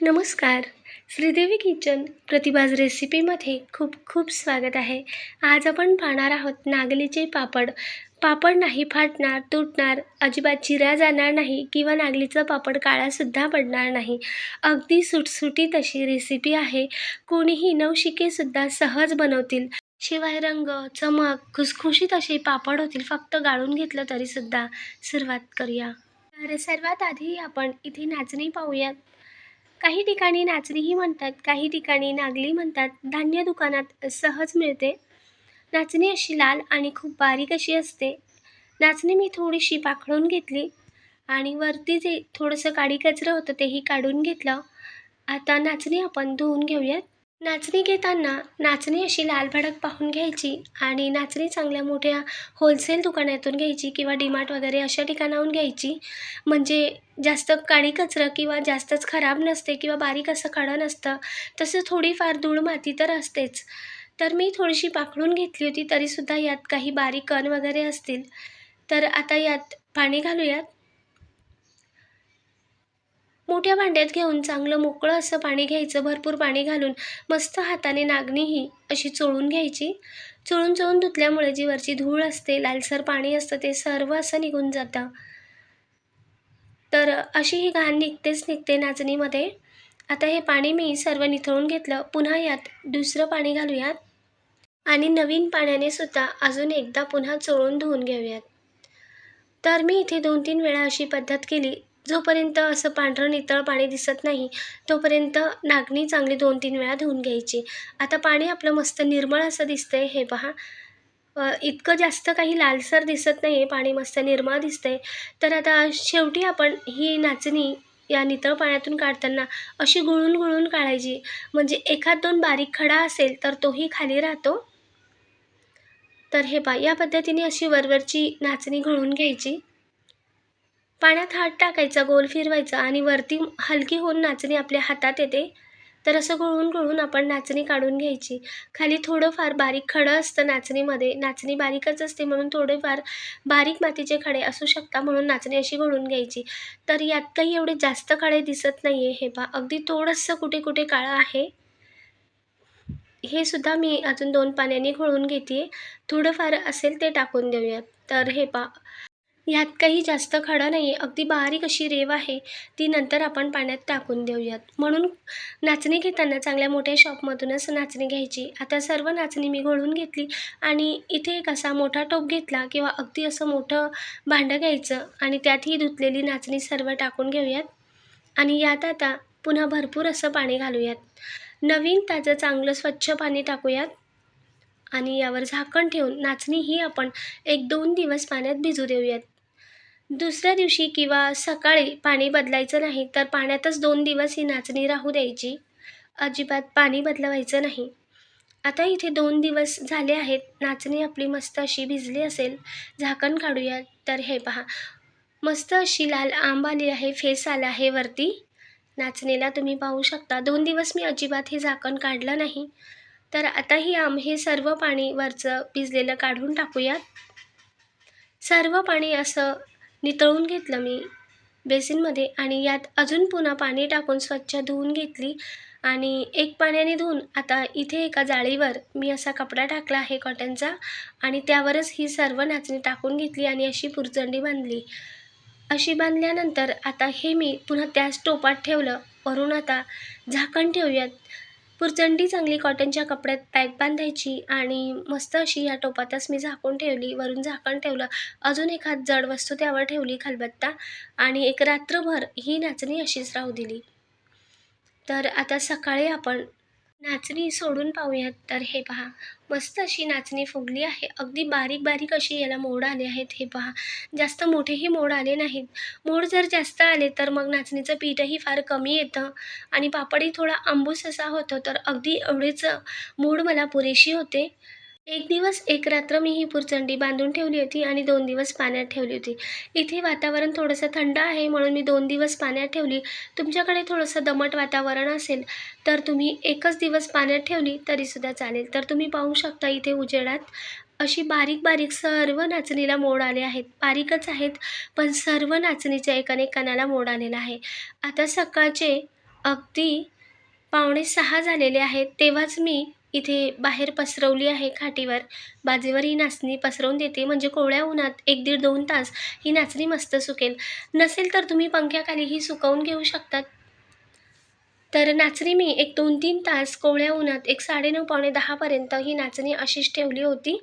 नमस्कार. श्रीदेवी किचन प्रतिभाज रेसिपीमध्ये खूप खूप स्वागत आहे. आज आपण पाहणार आहोत नागलीचे पापड. पापड नाही फाटणार तुटणार अजिबात चिरा जाणार नाही किंवा नागलीचं पापड काळासुद्धा पडणार नाही. अगदी सुटसुटीत अशी रेसिपी आहे. कोणीही नवशिकेसुद्धा सहज बनवतील. शिवाय रंग चमक खुसखुशीत असे पापड होतील फक्त गाळून घेतलं तरीसुद्धा सुरुवात करूया. तर सर्वात आधी आपण इथे नाचणी पाहूयात. काही ठिकाणी नाचणीही म्हणतात काही ठिकाणी नागली म्हणतात. धान्य दुकानात सहज मिळते. नाचणी अशी लाल आणि खूप बारीक अशी असते. नाचणी मी थोडीशी पाखडून घेतली आणि वरती जे थोडंसं काडी कचरं होतं तेही काढून घेतलं. आता नाचणी आपण धुवून घेऊयात. नाचणी घेताना नाचणी अशी लाल भडक पाहून घ्यायची आणि नाचणी चांगल्या मोठ्या होलसेल दुकानातून घ्यायची किंवा डीमार्ट वगैरे अशा ठिकाणाहून घ्यायची. म्हणजे जास्त काळी कचरं किंवा जास्तच खराब नसते किंवा बारीक असं खडं नसतं तसं थोडीफार धूळ माती तर असतेच. तर मी थोडीशी पाकडून घेतली होती तरीसुद्धा यात काही बारीक कण वगैरे असतील. तर आता यात पाणी घालूयात. मोठ्या भांड्यात घेऊन चांगलं मोकळं असं पाणी घ्यायचं भरपूर पाणी घालून मस्त हाताने नागणी ही अशी चोळून घ्यायची. चोळून चोळून धुतल्यामुळे जी वरची धूळ असते लालसर पाणी असतं ते सर्व असं निघून जातं. तर अशी ही घाण निघतेच निघते नाचणीमध्ये. आता हे पाणी मी सर्व निथळून घेतलं. पुन्हा यात दुसरं पाणी घालूयात. आणि नवीन पाण्याने सुद्धा अजून एकदा पुन्हा चोळून धुवून घेऊयात. तर मी इथे दोन तीन वेळा अशी पद्धत केली जोपर्यंत असं पांढरं नितळ पाणी दिसत नाही तोपर्यंत नागणी चांगली दोन तीन वेळा धुवून घ्यायची. आता पाणी आपलं मस्त निर्मळ असं दिसतंय हे पहा. इतकं जास्त काही लालसर दिसत नाही आहे पाणी मस्त निर्मळ दिसतंय. तर आता शेवटी आपण ही नाचणी या नितळ पाण्यातून काढताना अशी गुळून गुळून काढायची. म्हणजे एखाद दोन बारीक खडा असेल तर तोही खाली राहतो. तर हे पा या पद्धतीने अशी वरवरची नाचणी घळून घ्यायची. पाण्यात हात टाकायचा गोल फिरवायचा आणि वरती हलकी होऊन नाचणी आपल्या हातात येते. तर असं गळून गळून आपण नाचणी काढून घ्यायची. खाली थोडंफार बारीक खडं असतं नाचणीमध्ये. नाचणी बारीकच असते म्हणून थोडेफार बारीक मातीचे खडे असू शकता म्हणून नाचणी अशी गळून घ्यायची. तर यात काही एवढे जास्त खडे दिसत नाही आहे हे पा अगदी थोडंसं कुठे कुठे काळं आहे. हे सुद्धा मी अजून दोन पाण्याने घोळून घेते थोडंफार असेल ते टाकून देऊयात. तर हे पा ह्यात काही जास्त खडा नाही आहे अगदी बारीक अशी रेव आहे. ती नंतर आपण पाण्यात टाकून देऊयात. म्हणून नाचणी घेताना चांगल्या मोठ्या शॉपमधूनच नाचणी घ्यायची. आता सर्व नाचणी मी घोळून घेतली आणि इथे एक असा मोठा टोप घेतला किंवा अगदी असं मोठं भांडं घ्यायचं आणि त्यात ही धुतलेली नाचणी सर्व टाकून घेऊयात. आणि यात आता पुन्हा भरपूर असं पाणी घालूयात. नवीन ताजं चांगलं स्वच्छ पाणी टाकूयात. आणि यावर झाकण ठेवून नाचणी ही आपण एक दोन दिवस पाण्यात भिजू देऊयात. दुसऱ्या दिवशी किंवा सकाळी पाणी बदलायचं नाही तर पाण्यातच दोन दिवस ही नाचणी राहू द्यायची. अजिबात पाणी बदलवायचं नाही. आता इथे दोन दिवस झाले आहेत नाचणी आपली मस्त अशी भिजली असेल. झाकण काढूया तर हे पहा. मस्त अशी लाल आंब आली आहे फेस आला आहे वरती. नाचणीला तुम्ही पाहू शकता दोन दिवस मी अजिबात हे झाकण काढलं नाही. तर आता ही आंब हे सर्व पाणी वरचं भिजलेलं काढून टाकूयात. सर्व पाणी असं नितळून घेतलं मी. बेसिनमध्ये आणि यात अजून पुन्हा पाणी टाकून स्वच्छ धुवून घेतली आणि एक पाण्याने धुवून आता इथे एका जाळीवर मी असा कपडा टाकला आहे कॉटनचा आणि त्यावरच ही सर्व नाचणी टाकून घेतली आणि अशी पुरचंडी बांधली. अशी बांधल्यानंतर आता हे मी पुन्हा त्याच टोपात ठेवलं. वरून आता झाकण ठेवूयात. पुरचंडी चांगली कॉटनच्या कपड्यात पॅक बांधायची आणि मस्त अशी या टोपातच मी झाकून ठेवली वरून झाकण ठेवलं. अजून एखाद जड वस्तू त्यावर ठेवली खलबत्ता आणि एक रात्रभर ही नाचणी अशीच राहू दिली. तर आता सकाळी आपण नाचणी सोडून पाहूयात. तर हे पहा. मस्त अशी नाचणी फुगली आहे. अगदी बारीक बारीक अशी याला मोड आले आहेत हे पहा. जास्त मोठेही मोड आले नाहीत. मोड जर जास्त आले तर मग नाचणीचं पीठही फार कमी येतं आणि पापडही थोडा आंबूस असा होतो तर अगदी एवढेच मोड मला पुरेशी होते. एक दिवस एक रात्र मी ही पुरचंडी बांधून ठेवली होती आणि दोन दिवस पाण्यात ठेवली होती. इथे वातावरण थोडंसं थंड आहे म्हणून मी दोन दिवस पाण्यात ठेवली. तुमच्याकडे थोडंसं दमट वातावरण असेल तर तुम्ही एकच दिवस पाण्यात ठेवली तरीसुद्धा चालेल. तर तुम्ही पाहू शकता इथे उजेडात अशी बारीक बारीक सर्व नाचणीला मोड आले आहेत. बारीकच आहेत पण सर्व नाचणीच्या एकाने कणाला मोड आलेला आहे. आता सकाळचे अगदी पावणे सहा झालेले आहेत. तेव्हाच मी इथे बाहेर पसरवली आहे खाटीवर. बाजेवर ही नाचणी पसरवून देते म्हणजे कोवळ्या उन्हात एक दीड दोन तास ही नाचणी मस्त सुकेल. नसेल तर तुम्ही पंख्याखालीही सुकवून घेऊ शकतात. तर नाचणी मी एक दोन तीन तास कोवळ्या उन्हात एक साडेनऊ पावणे दहापर्यंत ही नाचणी अशीच ठेवली होती.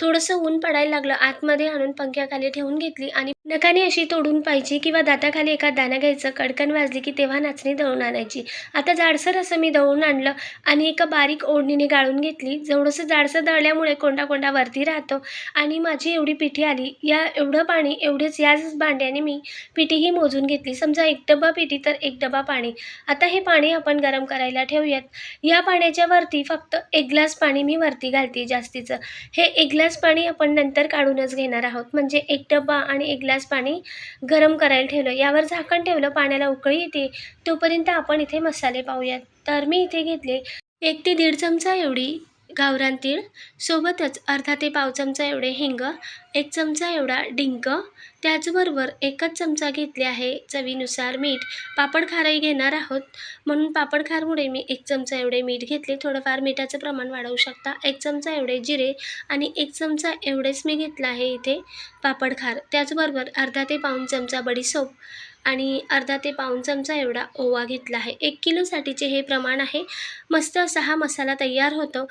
थोडंसं ऊन पडायला लागलं आतमध्ये आणून पंख्याखाली ठेवून घेतली आणि नखाने अशी तोडून पाहिजे किंवा दाताखाली एका दाणा घ्यायचं कडकन वाजली की तेव्हा नाचणी दळून आणायची. आता जाडसर असं मी दळून आणलं आणि एका बारीक ओढणीने गाळून घेतली. जेवढंसं जाडसर दळल्यामुळे कोंडा कोंडा वरती राहतो आणि माझी एवढी पिठी आली. या एवढं पाणी एवढेच याच भांड्याने मी पिठीही मोजून घेतली. समजा एक डबा पिठी तर एक डबा पाणी. आता हे पाणी आपण गरम करायला ठेवूयात. या पाण्याच्या वरती फक्त एक ग्लास पाणी मी वरती घालते जास्तीचं. हे एक ग्लास पाणी आपण नंतर काढूनच घेणार आहोत. म्हणजे एक डबा आणि एक ग्लास पाणी गरम करायला ठेवलं. यावर झाकण ठेवलं पाण्याला उकळी येते. तोपर्यंत आपण इथे मसाले पाहूयात. तर मी इथे घेतले एक ते दीड चमचा एवढी गावरान तीळ सोबतच अर्धा ते पाव चमचा एवढे हिंग एक चमचा एवढा डिंक त्याचबरोबर एकच चमचा घेतले आहे चवीनुसार मीठ. पापड खारही घेणार आहोत. म्हणून पापड खारमुळे मी एक चमचा एवढे मीठ घेतले. थोडंफार मिठाचं प्रमाण वाढवू शकता. एक चमचा एवढे जिरे आणि एक चमचा एवढेच मी घेतलं आहे इथे पापड खार. त्याचबरोबर अर्धा ते पाऊण चमचा बडीसोप आणि अर्धा ते पाऊण चमचा एवढा ओवा घेतला आहे. एक किलोसाठीचे हे प्रमाण आहे. मस्त असा हा मसाला तयार होतो.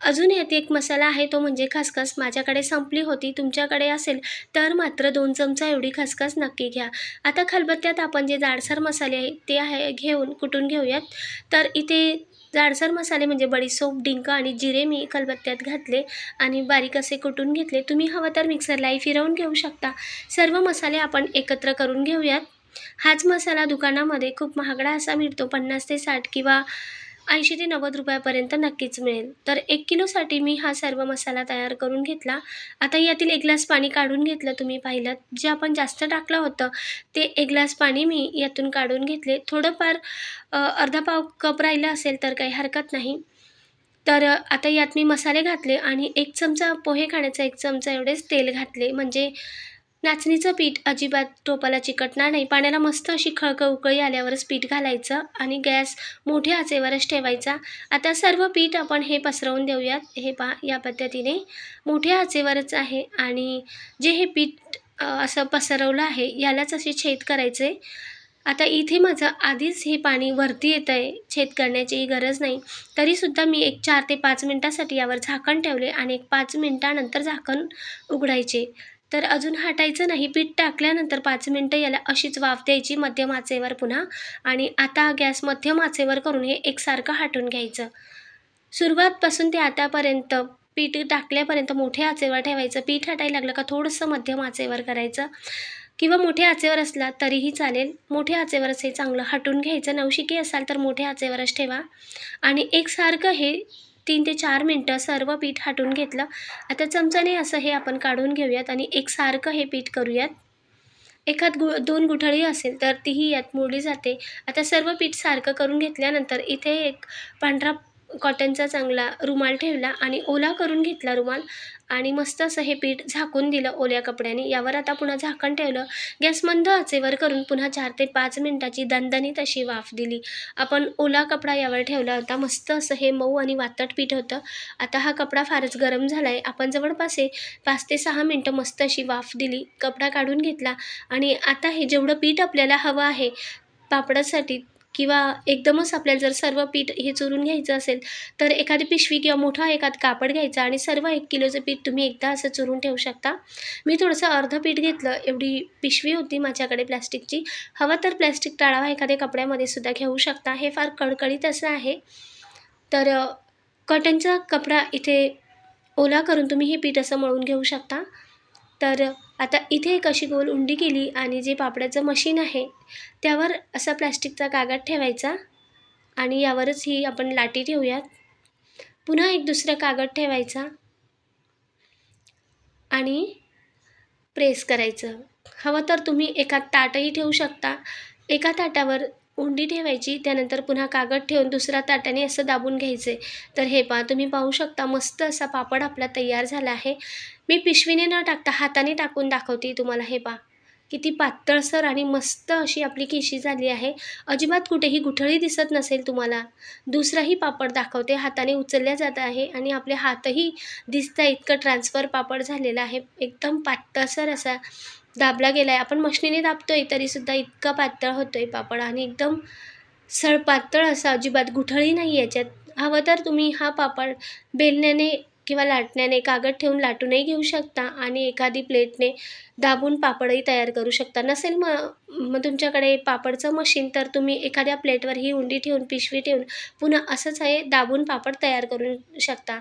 अजून यात एक मसाला आहे तो म्हणजे खसखस. माझ्याकडे संपली होती तुमच्याकडे असेल तर मात्र दोन चमचा एवढी खसखस नक्की घ्या. आता खलबत्त्यात आपण जे जाडसर मसाले आहे ते आहे घेऊन कुटून घेऊयात? तर इथे जाडसर मसाले म्हणजे बडीसोप डिंक आणि जिरे मी खलबत्त्यात घातले आणि बारीक असे कुटून घेतले. तुम्ही हवं तर मिक्सरलाही फिरवून घेऊ शकता. सर्व मसाले आपण एकत्र करून घेऊयात. हाच मसाला दुकानामध्ये खूप महागडा असा मिळतो पन्नास ते साठ किंवा ऐंशी ते नव्वद रुपयापर्यंत नक्कीच मिळेल. तर एक किलोसाठी मी हा सर्व मसाला तयार करून घेतला. आता यातील एक ग्लास पाणी काढून घेतलं तुम्ही पाहिलं. जे आपण जास्त टाकलं होतं ते एक ग्लास पाणी मी यातून काढून घेतले. थोडंफार अर्धा पाव कप राहिलं असेल तर काही हरकत नाही. तर आता यात मी मसाले घातले आणि एक चमचा पोहे खाण्याचा एक चमचा एवढेच तेल घातले. म्हणजे नाचणीचं पीठ अजिबात टोपाला चिकटणार नाही. पाण्याला मस्त अशी खळखळ उकळी आल्यावरच पीठ घालायचं आणि गॅस मोठ्या आचेवरच ठेवायचा. आता सर्व पीठ आपण हे पसरवून देऊयात. हे पा या पद्धतीने मोठ्या आचेवरच आहे आणि जे हे पीठ असं पसरवलं आहे यालाच असे छेद करायचे. आता इथे माझं आधीच हे पाणी वरती येतं आहे छेद करण्याचीही गरज नाही. तरीसुद्धा मी एक चार ते पाच मिनटासाठी यावर झाकण ठेवले आणि एक पाच मिनटानंतर झाकण उघडायचे. तर अजून हटायचं नाही. पीठ टाकल्यानंतर पाच मिनटं याला अशीच वाफ द्यायची मध्यम आचेवर पुन्हा आणि आता गॅस मध्यम आचेवर करून हे एकसारखं हटून घ्यायचं. सुरुवातपासून ते आतापर्यंत पीठ टाकल्यापर्यंत मोठ्या आचेवर ठेवायचं. पीठ हटायला लागलं का थोडंसं मध्यम आचेवर करायचं. किंवा मोठ्या आचेवर असला तरीही चालेल. मोठ्या आचेवरच हे चांगलं हटून घ्यायचं. नवशिकी असाल तर मोठ्या आचेवरच ठेवा. आणि एकसारखं हे तीन ते चार मिनटं सर्व पीठ हाटून घेतलं. आता चमचाने असं हे आपण काढून घेऊयात आणि एकसारखं हे पीठ करूयात. एखाद गु दोन गुठळी असेल तर तीही यात मोडली जाते. आता सर्व पीठ सारखं करून घेतल्यानंतर इथे एक पांढरा कॉटनचा चांगला रुमाल ठेवला आणि ओला करून घेतला रुमाल आणि मस्त असं हे पीठ झाकून दिलं ओल्या कपड्याने. यावर आता पुन्हा झाकण ठेवलं. गॅस मंद आचेवर करून पुन्हा चार ते पाच मिनटाची दणदणीत अशी वाफ दिली. आपण ओला कपडा यावर ठेवला होता. मस्त असं हे मऊ आणि वातट पीठ होतं. आता हा कपडा फारच गरम झाला आहे आपण जवळपास हे पाच ते सहा मिनटं मस्त अशी वाफ दिली कपडा काढून घेतला आणि आता हे जेवढं पीठ आपल्याला हवं आहे पापडासाठी किंवा एकदमच आपल्याला जर सर्व पीठ हे चुरून घ्यायचं असेल तर एखादी पिशवी किंवा मोठा एखाद कापड घ्यायचा आणि सर्व एक किलोचं पीठ तुम्ही एकदा असं चुरून ठेवू शकता. मी थोडंसं अर्धं पीठ घेतलं एवढी पिशवी होती माझ्याकडे प्लॅस्टिकची. हवं तर प्लॅस्टिक टाळावा एखाद्या कपड्यामध्ये सुद्धा घेऊ शकता. हे फार कडकडीत असं आहे. तर कॉटनचा कपडा इथे ओला करून तुम्ही हे पीठ असं मळून घेऊ शकता. तर आता इथे एक अशी गोल उंडी केली आणि जे पापडाचं मशीन आहे त्यावर असा प्लॅस्टिकचा कागद ठेवायचा आणि यावरच ही आपण लाटी ठेवूयात. पुन्हा एक दुसरा कागद ठेवायचा आणि प्रेस करायचं. हवं तर तुम्ही एका ताटही ठेवू शकता. एका ताटावर उंडी ठेवायची त्यानंतर पुन्हा कागद ठेवून दुसऱ्या ताटाने असं दाबून घ्यायचे. तर हे पहा तुम्ही पाहू शकता मस्त असा पापड आपला तयार झाला आहे. मी पिशवीने न टाकता हाताने टाकून दाखवते तुम्हाला. हे पा किती पातळसर आणि मस्त अशी आपली केशी झाली आहे. अजिबात कुठेही गुठळी दिसत नसेल तुम्हाला. दुसराही पापड दाखवते. हाताने उचलल्या जात आहे आणि आपले हातही दिसता इतकं ट्रान्सफर पापड झालेलं आहे. एकदम पातळसर असा दाबला गेला आहे आपण मशनीने दाबतोय तरीसुद्धा इतका पातळ होतो आहे पापड आणि एकदम सळपातळ असा अजिबात गुठळी नाही याच्यात. हवं तर तुम्ही हा पापड बेलण्याने किंवा लाटण्याने कागद ठेवून लाटूनही घेऊ शकता आणि एखादी प्लेटने दाबून पापडही तयार करू शकता. नसेल मग मग तुमच्याकडे पापडचं मशीन तर तुम्ही एखाद्या प्लेटवर ही उंडी ठेवून पिशवी ठेवून पुन्हा असंच आहे दाबून पापड तयार करू शकता.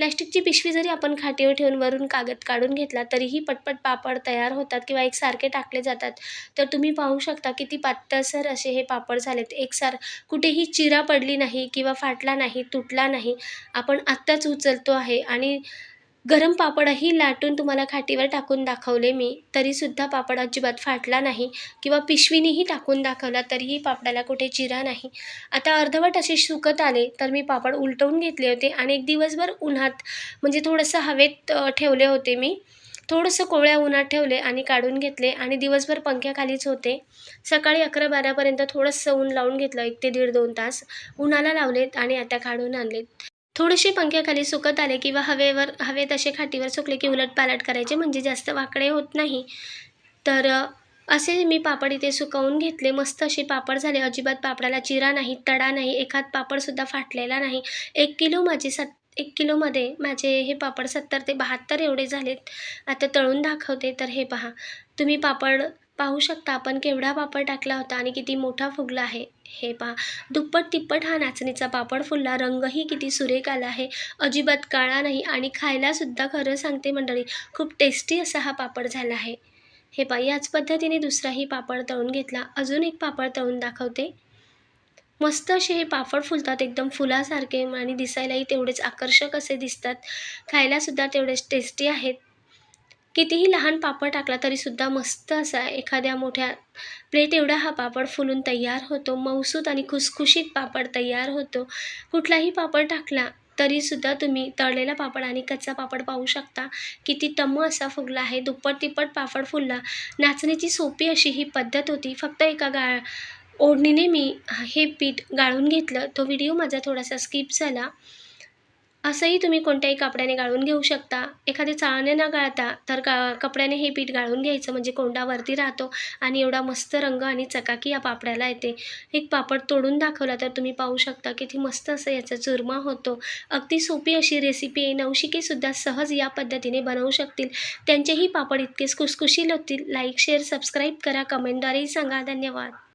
प्लॅस्टिकची पिशवी जरी आपण खाटीवर ठेवून वरून कागद काढून घेतला तरीही पटपट पापड तयार होतात किंवा एकसारखे टाकले जातात. तर तुम्ही पाहू शकता किती पातळसर असे हे पापड झालेत. एकसार कुठेही चिरा पडली नाही किंवा फाटला नाही तुटला नाही. आपण आत्ताच उचलतो आहे आणि गरम पापडही लाटून तुम्हाला खाटीवर टाकून दाखवले मी. तरीसुद्धा पापड अजिबात फाटला नाही किंवा पिशवीनेही टाकून दाखवला तरीही पापडाला कुठे चिरा नाही. आता अर्धवट असे सुकत आले तर मी पापड उलटवून घेतले होते आणि एक दिवसभर उन्हात म्हणजे थोडंसं हवेत ठेवले होते मी. थोडंसं कोवळ्या उन्हात ठेवले आणि काढून घेतले आणि दिवसभर पंख्याखालीच होते. सकाळी अकरा बारापर्यंत थोडंसं ऊन लावून घेतलं एक ते दीड दोन तास. उन्हाला लावलेत आणि आता काढून आणलेत. थोडेसे पंख्याखाली सुकत आले किंवा हवेवर हवेत असे खाटीवर सुकले की उलटपालट करायचे म्हणजे जास्त वाकडे होत नाही. तर असे मी पापड इथे सुकवून घेतले. मस्त असे पापड झाले. अजिबात पापडाला चिरा नाही तडा नाही. एखाद पापडसुद्धा फाटलेला नाही. एक किलो माझे सत एक किलोमध्ये माझे हे पापड सत्तर ते बहात्तर एवढे झालेत. आता तळून दाखवते. तर हे पहा. तुम्ही पापड पाहू शकता. आपण केवढा पापड टाकला होता आणि किती मोठा फुगला आहे. हे पहा. दुप्पट तिप्पट हा नाचणीचा पापड. फुलला रंगही किती सुरेख आला आहे. अजिबात काळा नाही आणि खायलासुद्धा खरं सांगते मंडळी खूप टेस्टी असा हा पापड झाला आहे. हे पहा याच पद्धतीने दुसराही पापड तळून घेतला. अजून एक पापड तळून दाखवते. मस्त असे हे पापड फुलतात एकदम फुलासारखे आणि दिसायलाही तेवढेच आकर्षक असे दिसतात. खायलासुद्धा तेवढेच टेस्टी आहेत. कितीही लहान पापड टाकला तरीसुद्धा मस्त असा एखाद्या मोठ्या प्लेट एवढा हा पापड फुलून तयार होतो. मऊसूत आणि खुसखुशीत पापड तयार होतो. कुठलाही पापड टाकला तरीसुद्धा तुम्ही तळलेला पापड आणि कच्चा पापड पाहू शकता. किती टम्म असा फुगला आहे. दुप्पट तिप्पट पापड फुलला. नाचण्याची सोपी अशी ही पद्धत होती. फक्त एका गा ओढणीने मी हे पीठ गाळून घेतलं. तो व्हिडिओ माझा थोडासा स्किप झाला. असंही तुम्ही कोणत्याही कपड्याने गाळून घेऊ शकता. एखादी चाळणे न गाळता तर का कपड्याने हे पीठ गाळून घ्यायचं. म्हणजे कोंडावरती राहतो आणि एवढा मस्त रंग आणि चकाकी या पापड्याला येते. एक पापड तोडून दाखवला तर तुम्ही पाहू शकता किती मस्त असं याचा चुरमा होतो. अगदी सोपी अशी रेसिपी आहे. नवशिकेसुद्धा सहज या पद्धतीने बनवू शकतील. त्यांचेही पापड इतकेच खुसखुशील होतील. लाईक शेअर सबस्क्राईब करा. कमेंटद्वारेही सांगा. धन्यवाद.